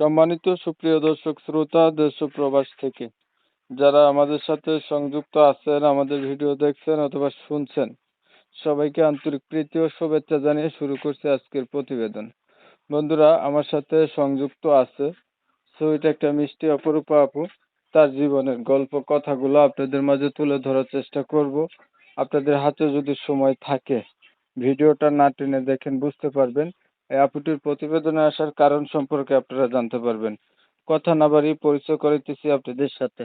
সম্মানিত সুপ্রিয় দর্শক শ্রোতা, দেশ প্রবাস থেকে যারা আমাদের সাথে সংযুক্ত আছেন, আমাদের ভিডিও দেখছেন অথবা শুনছেন, সবাইকে আন্তরিক প্রীতি ও শুভেচ্ছা জানিয়ে শুরু করছি আজকের প্রতিবেদন। বন্ধুরা, আমার সাথে সংযুক্ত আছে সুইট একটা মিষ্টি অপরূপা আপু। তার জীবনের গল্প কথাগুলো আপনাদের মাঝে তুলে ধরার চেষ্টা করব। আপনাদের হাতে যদি সময় থাকে, ভিডিওটা না টেনে দেখেন, বুঝতে পারবেন। এই আপুটির প্রতিবেদনে আসার কারণ সম্পর্কে আপনারা জানতে পারবেন। কথা না বাড়িয়ে পরিচয় করাইতেছি আপনাদের সাথে।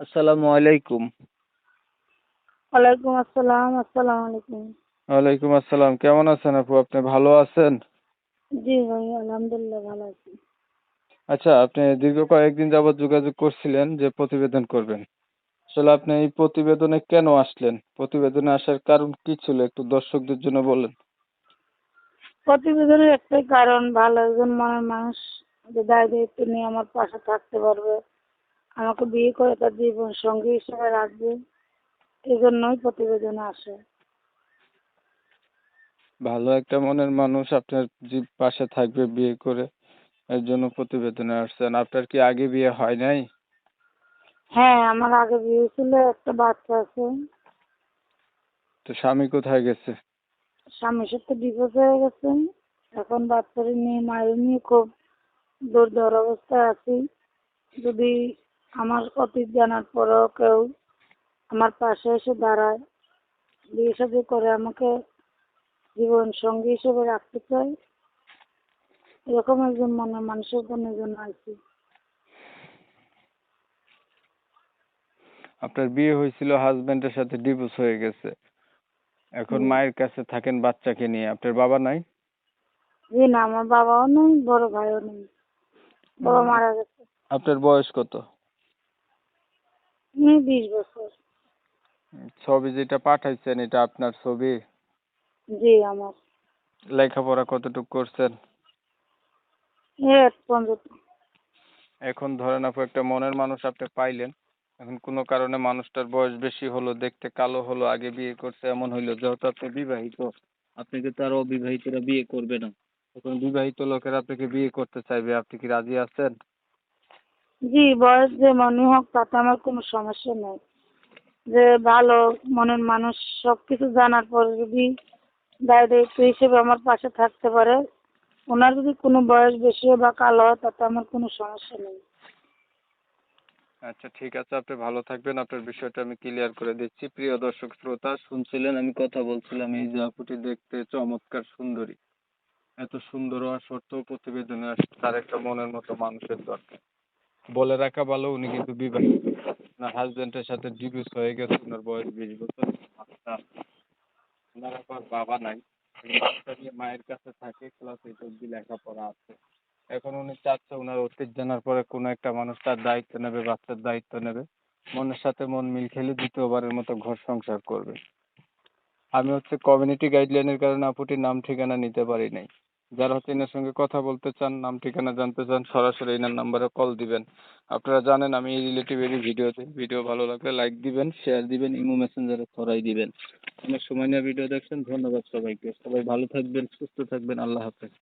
আসসালামু আলাইকুম। ওয়ালাইকুম আসসালাম আসসালামু আলাইকুম। ওয়ালাইকুম আসসালাম কেমন আছেন আপু? আপনি ভালো আছেন? জি ভাই আলহামদুলিল্লাহ ভালো আছি। আচ্ছা আপনি দীর্ঘ কয়েকদিন যাবৎ যোগাযোগ করছিলেন যে প্রতিবেদন করবেন। আসলে আপনি এই প্রতিবেদনে কেন আসলেন? প্রতিবেদনে আসার কারণ কি ছিল? একটু দর্শকদের জন্য বলেন। প্রতিবেদনের একটাই কারণ ভালো একজন মনের মানুষ যে দায় দায়িত্ব নিয়ে আমার পাশে থাকতে পারবে আমাকে বিয়ে করে তার জীবন সঙ্গী হিসেবে রাখবে এই জন্যই প্রতিবেদনে আসে। ভালো একটা মনের মানুষ আপনার যে পাশে থাকবে বিয়ে করে এর জন্য প্রতিবেদনে আসছেন আপনার কি আগে বিয়ে হয় নাই? হ্যাঁ আমার আগে বিয়ে ছিল একটা বাচ্চা আছে। তো স্বামী কোথায় গেছে? স্বামীর সাথে ডিভোর্স হয়ে গেছে এখন বাচ্চাটা নিয়ে, মায়ের নিয়ে খুব দুর্ধর অবস্থায় আছি। যদি আমার অতীত জানার পরেও কেউ আমার পাশে এসে দাঁড়ায়, বিয়ে শাদী করে আমাকে জীবন সঙ্গী হিসেবে রাখতে চাই এরকম একজন মনে মানুষের জন্য জন্য আছি। আপনার বিয়ে হয়েছিল হাজবেন্ডের সাথে ডিভোর্স হয়ে গেছে। এখন মায়ের কাছে থাকেন বাচ্চাকে নিয়ে। আপনার বাবা নাই? জি না আমার বাবাও নেই বড় ভাইও নেই। বাবা মারা গেছে। আপনার বয়স কত? বিশ বছর। ছবি যেটা পাঠাইছেন এটা আপনার ছবি? জি আমার। লেখাপড়া কতটুকু করছেন? এখন ধরেন আপু একটা মনের মানুষ আপনি পাইলেন। এখন কোনো কারণে মানুষটার বয়স বেশি হলো, দেখতে কালো হলো, আগে বিয়ে করছে এমন হইল, যেহেতু আপনি বিবাহিত, আপনি কিন্তু আর অবিবাহিতরা বিয়ে করবে না। এখন বিবাহিত লোকেরা আপনাকে বিয়ে করতে চাইবে? আপনি কি রাজি আছেন? জি, বয়স যে মনে হোক, তাতে আমার কোনো সমস্যা নেই। যে ভালো মনের মানুষ সব কিছু জানার পরে যদি দায় দায়িত্ব হিসেবে আমার পাশে থাকতে পারে, ওনার যদি কোনো বয়স বেশি হয় বা কালো হয়, তাতে আমার কোনো সমস্যা নেই। আচ্ছা ঠিক আছে। আপনি ভালো থাকবেন। আপনার বিষয়টা আমি ক্লিয়ার করে দিচ্ছি। প্রিয় দর্শক, শ্রোতা, শুনছিলেন আমি কথা বলছিলাম এই যে দেখতে চমৎকার সুন্দরী। এত সুন্দর হওয়া সত্ত্বেও প্রতিবেদনে তার একটা মনের মতো মানুষের দরকার। বলে রাখা ভালো, উনি কিন্তু বিবাহিত ওনার হাজবেন্ডের সাথে ডিভোর্স হয়ে গেছে, ওনার বয়স বিশ বছর। বাচ্চা ওনার আবার বাবা নাই। বাচ্চা নিয়ে মায়ের কাছে থাকে ক্লাস এইট অব্দি লেখাপড়া আছে। এখন উনি চাচ্ছে ওনার অতীত জানার পরে কোনো একটা মানুষ তার দায়িত্ব নেবে, বাচ্চার দায়িত্ব নেবে। মনের সাথে মন মিল খেলে দ্বিতীয়বারের মতো ঘর সংসার করবে। আমি হচ্ছে কমিউনিটি গাইডলাইনের কারণে আপুটির নাম ঠিকানা নিতে পারি নাই। যারা হচ্ছে এনার সঙ্গে কথা বলতে চান, নাম ঠিকানা জানতে চান, সরাসরি এনার নাম্বারে কল দিবেন। আপনারা জানেন আমি এই রিলেটিভেরই ভিডিও দিই ভিডিও ভালো লাগলে লাইক দিবেন শেয়ার দিবেন, ইমো মেসেঞ্জারে ছড়াই দিবেন। অনেক সময় নিয়ে ভিডিও দেখছেন, ধন্যবাদ সবাইকে। সবাই ভালো থাকবেন, সুস্থ থাকবেন, আল্লাহ হাফেজ।